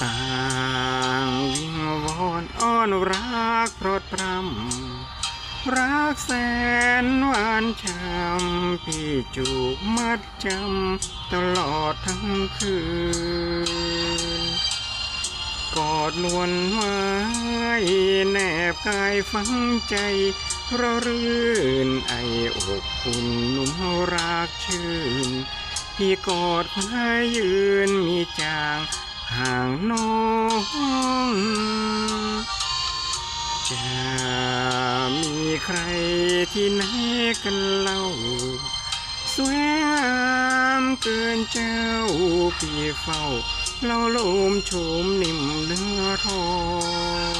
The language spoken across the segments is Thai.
ต่างวิงวอนอ้อนรักโปรดพรำรักแสนหวานช้ำพี่จูบมัดจำตลอดทั้งคืน กอดนวลไว้แนบกายฝังใจเพราะรื่นไออกอุ่นนุ่มรักชื่น พี่กอดพายยืนมีจาง ห่างน้องจะมีใครที่ไหนกันเล่า สวยงามเกินเจ้าพี่เฝ้าเล่าลมโฉมนิ่มเนื้อทอง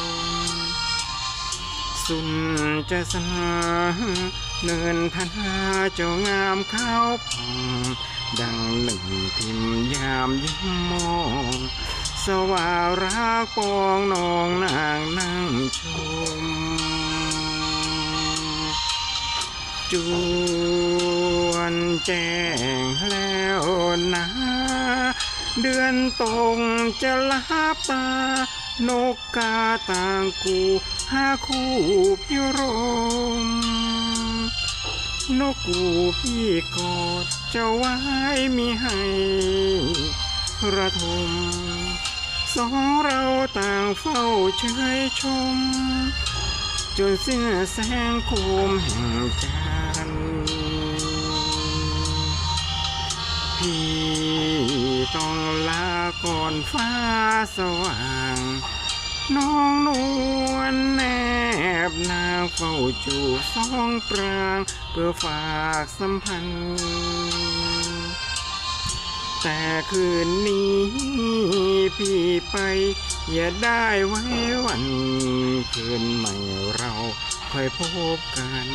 สุนจะสนาเนินทนาเจ้างามข้าวผ่อง ดังหนึ่งพิมพ์ยามยิ้มมอง สว่ารักปองนองนางนั่งชม จวนแจ้งแล้วนะเดือนตรงจะลับตา นกกาต่างกูหาคู่พิรม นกกูพี่กอดจะไว้มีให้ระทมสองเราต่างเฝ้าเชยชม จนสิ้นแสงโคมแห่งจันทร์พี่ต้องลาก่อนฟ้าสว่าง น้องนวล ฝ้าจูสองปราง เพื่อฝากสัมพันธ์ แต่คืนนี้พี่ไป อย่าได้ไว้วัน คืนใหม่เราค่อยพบกัน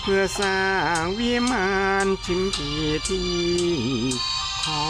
เพื่อสร้างวิมานชิมพีที่คอ